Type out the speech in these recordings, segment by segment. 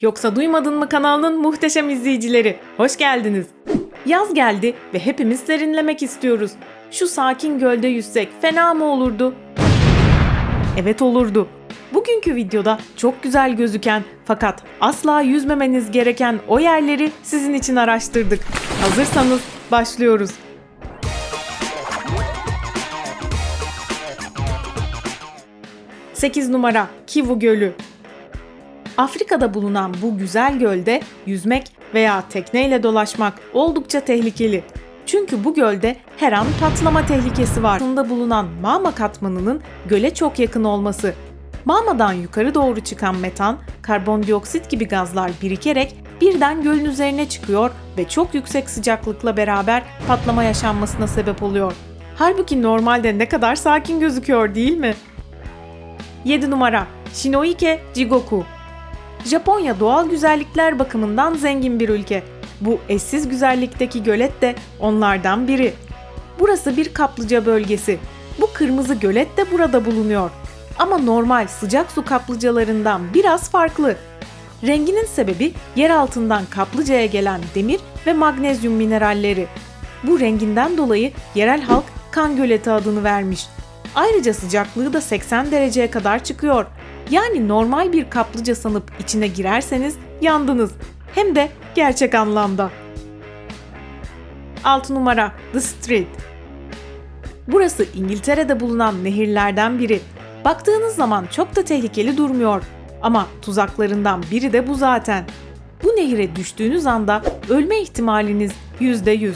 Yoksa duymadın mı kanalının muhteşem izleyicileri? Hoş geldiniz. Yaz geldi ve hepimiz serinlemek istiyoruz. Şu sakin gölde yüzsek fena mı olurdu? Evet olurdu. Bugünkü videoda çok güzel gözüken fakat asla yüzmemeniz gereken o yerleri sizin için araştırdık. Hazırsanız başlıyoruz. Sekiz numara Kivu Gölü Afrika'da bulunan bu güzel gölde yüzmek veya tekneyle dolaşmak oldukça tehlikeli. Çünkü bu gölde her an patlama tehlikesi var. Bunda bulunan mağma katmanının göle çok yakın olması. Mağmadan yukarı doğru çıkan metan, karbondioksit gibi gazlar birikerek birden gölün üzerine çıkıyor ve çok yüksek sıcaklıkla beraber patlama yaşanmasına sebep oluyor. Halbuki normalde ne kadar sakin gözüküyor değil mi? 7 numara Shinoike Jigoku Japonya doğal güzellikler bakımından zengin bir ülke. Bu eşsiz güzellikteki gölet de onlardan biri. Burası bir kaplıca bölgesi. Bu kırmızı gölet de burada bulunuyor. Ama normal sıcak su kaplıcalarından biraz farklı. Renginin sebebi yer altından kaplıcaya gelen demir ve magnezyum mineralleri. Bu renginden dolayı yerel halk kan göleti adını vermiş. Ayrıca sıcaklığı da 80 dereceye kadar çıkıyor. Yani normal bir kaplıca sanıp içine girerseniz yandınız. Hem de gerçek anlamda. 6 numara The Street. Burası İngiltere'de bulunan nehirlerden biri. Baktığınız zaman çok da tehlikeli durmuyor. Ama tuzaklarından biri de bu zaten. Bu nehire düştüğünüz anda ölme ihtimaliniz %100.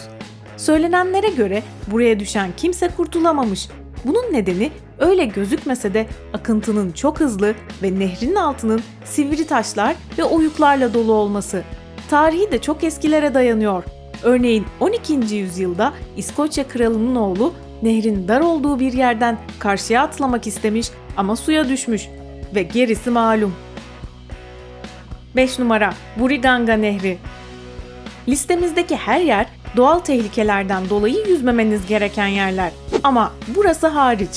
Söylenenlere göre buraya düşen kimse kurtulamamış. Bunun nedeni öyle gözükmese de akıntının çok hızlı ve nehrin altının sivri taşlar ve oyuklarla dolu olması. Tarihi de çok eskilere dayanıyor. Örneğin 12. yüzyılda İskoçya kralının oğlu nehrin dar olduğu bir yerden karşıya atlamak istemiş ama suya düşmüş ve gerisi malum. 5 numara Buriganga Nehri Listemizdeki her yer doğal tehlikelerden dolayı yüzmemeniz gereken yerler. Ama burası hariç.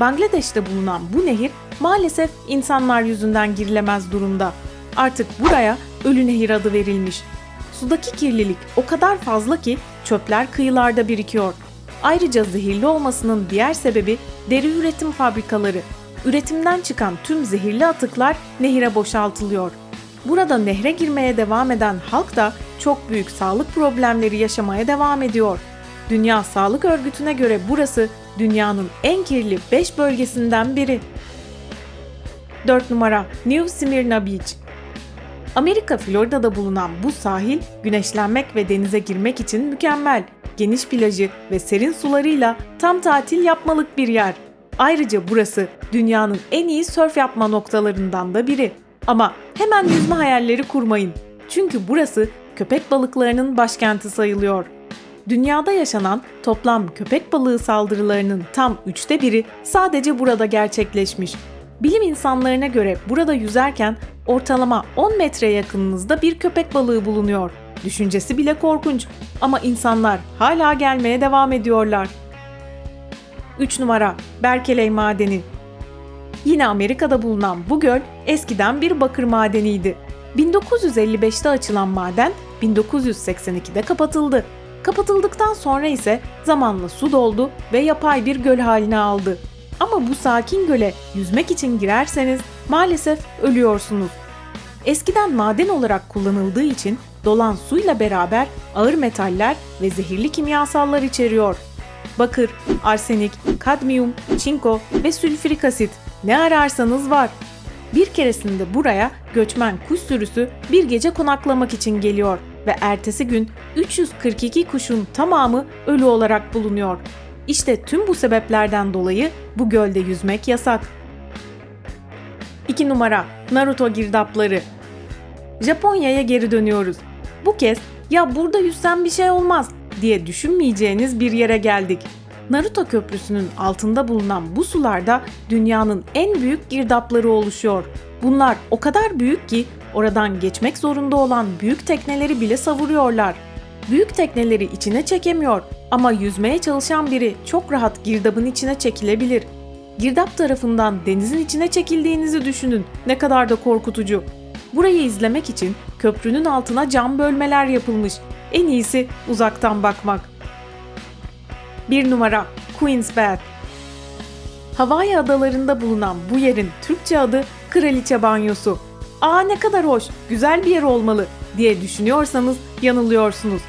Bangladeş'te bulunan bu nehir maalesef insanlar yüzünden girilemez durumda. Artık buraya Ölü Nehir adı verilmiş. Sudaki kirlilik o kadar fazla ki çöpler kıyılarda birikiyor. Ayrıca zehirli olmasının diğer sebebi deri üretim fabrikaları. Üretimden çıkan tüm zehirli atıklar nehire boşaltılıyor. Burada nehre girmeye devam eden halk da çok büyük sağlık problemleri yaşamaya devam ediyor. Dünya Sağlık Örgütü'ne göre burası dünyanın en kirli 5 bölgesinden biri. 4 numara New Smyrna Beach Amerika Florida'da bulunan bu sahil güneşlenmek ve denize girmek için mükemmel. Geniş plajı ve serin sularıyla tam tatil yapmalık bir yer. Ayrıca burası dünyanın en iyi sörf yapma noktalarından da biri. Ama hemen yüzme hayalleri kurmayın. Çünkü burası köpek balıklarının başkenti sayılıyor. Dünyada yaşanan toplam köpek balığı saldırılarının tam üçte biri sadece burada gerçekleşmiş. Bilim insanlarına göre burada yüzerken ortalama 10 metre yakınınızda bir köpek balığı bulunuyor. Düşüncesi bile korkunç ama insanlar hala gelmeye devam ediyorlar. 3 numara Berkeley Madeni Yine Amerika'da bulunan bu göl eskiden bir bakır madeniydi. 1955'te açılan maden 1982'de kapatıldı. Kapatıldıktan sonra ise zamanla su doldu ve yapay bir göl haline aldı. Ama bu sakin göle yüzmek için girerseniz maalesef ölüyorsunuz. Eskiden maden olarak kullanıldığı için dolan suyla beraber ağır metaller ve zehirli kimyasallar içeriyor. Bakır, arsenik, kadmiyum, çinko ve sülfürik asit ne ararsanız var. Bir keresinde buraya göçmen kuş sürüsü bir gece konaklamak için geliyor ve ertesi gün 342 kuşun tamamı ölü olarak bulunuyor. İşte tüm bu sebeplerden dolayı bu gölde yüzmek yasak. 2 numara Naruto girdapları. Japonya'ya geri dönüyoruz. Bu kez ya burada yüzsem bir şey olmaz diye düşünmeyeceğiniz bir yere geldik. Naruto Köprüsü'nün altında bulunan bu sularda dünyanın en büyük girdapları oluşuyor. Bunlar o kadar büyük ki oradan geçmek zorunda olan büyük tekneleri bile savuruyorlar. Büyük tekneleri içine çekemiyor ama yüzmeye çalışan biri çok rahat girdabın içine çekilebilir. Girdap tarafından denizin içine çekildiğinizi düşünün. Ne kadar da korkutucu. Burayı izlemek için köprünün altına cam bölmeler yapılmış. En iyisi uzaktan bakmak. 1 numara Queen's Bath Hawaii adalarında bulunan bu yerin Türkçe adı Kraliçe Banyosu. Aa ne kadar hoş, güzel bir yer olmalı diye düşünüyorsanız yanılıyorsunuz.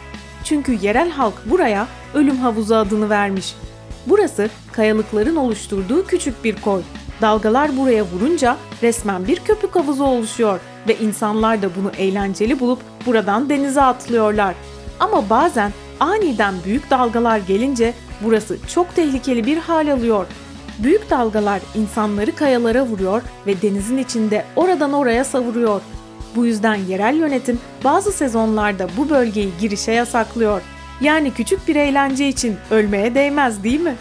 Çünkü yerel halk buraya ölüm havuzu adını vermiş. Burası kayalıkların oluşturduğu küçük bir koy. Dalgalar buraya vurunca resmen bir köpük havuzu oluşuyor ve insanlar da bunu eğlenceli bulup buradan denize atlıyorlar. Ama bazen aniden büyük dalgalar gelince burası çok tehlikeli bir hal alıyor. Büyük dalgalar insanları kayalara vuruyor ve denizin içinde oradan oraya savuruyor. Bu yüzden yerel yönetim bazı sezonlarda bu bölgeyi girişe yasaklıyor. Yani küçük bir eğlence için ölmeye değmez değil mi?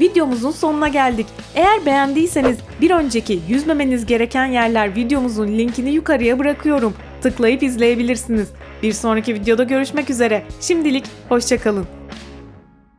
Videomuzun sonuna geldik. Eğer beğendiyseniz bir önceki yüzmemeniz gereken yerler videomuzun linkini yukarıya bırakıyorum. Tıklayıp izleyebilirsiniz. Bir sonraki videoda görüşmek üzere. Şimdilik hoşçakalın.